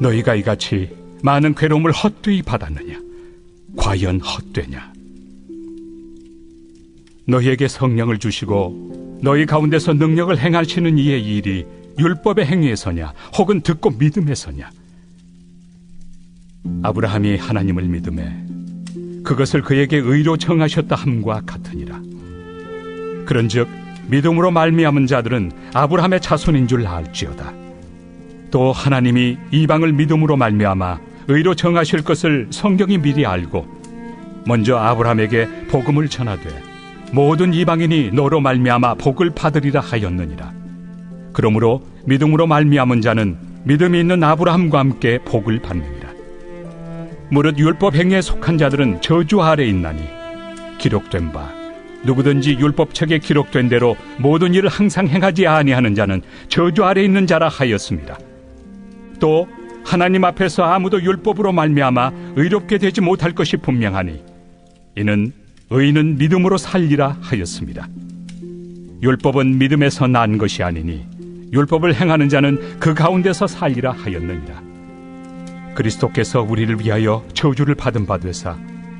너희가 이같이 많은 괴로움을 헛되이 받았느냐? 과연 헛되냐? 너희에게 성령을 주시고 너희 가운데서 능력을 행하시는 이의 일이 율법의 행위에서냐 혹은 듣고 믿음에서냐? 아브라함이 하나님을 믿음에 그것을 그에게 의로 정하셨다 함과 같으니라. 그런즉 믿음으로 말미암은 자들은 아브라함의 자손인 줄 알지어다. 또 하나님이 이방을 믿음으로 말미암아 의로 정하실 것을 성경이 미리 알고 먼저 아브라함에게 복음을 전하되 모든 이방인이 너로 말미암아 복을 받으리라 하였느니라. 그러므로 믿음으로 말미암은 자는 믿음이 있는 아브라함과 함께 복을 받느니라. 무릇 율법 행위에 속한 자들은 저주 아래 있나니 기록된 바 누구든지 율법책에 기록된 대로 모든 일을 항상 행하지 아니하는 자는 저주 아래 있는 자라 하였습니다. 또 하나님 앞에서 아무도 율법으로 말미암아 의롭게 되지 못할 것이 분명하니 이는 의인은 믿음으로 살리라 하였습니다. 율법은 믿음에서 난 것이 아니니 율법을 행하는 자는 그 가운데서 살리라 하였느니라. 그리스도께서 우리를 위하여 저주를 받은 바 되사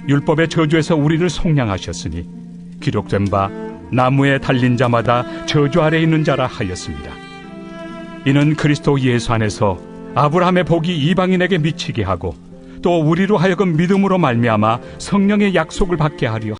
율법의 저주에서 우리를 속량하셨으니 기록된 바 나무에 달린 자마다 저주 아래 있는 자라 하였습니다. 이는 그리스도 예수 안에서 아브라함의 복이 이방인에게 미치게 하고 또 우리로 하여금 믿음으로 말미암아 성령의 약속을 받게 하려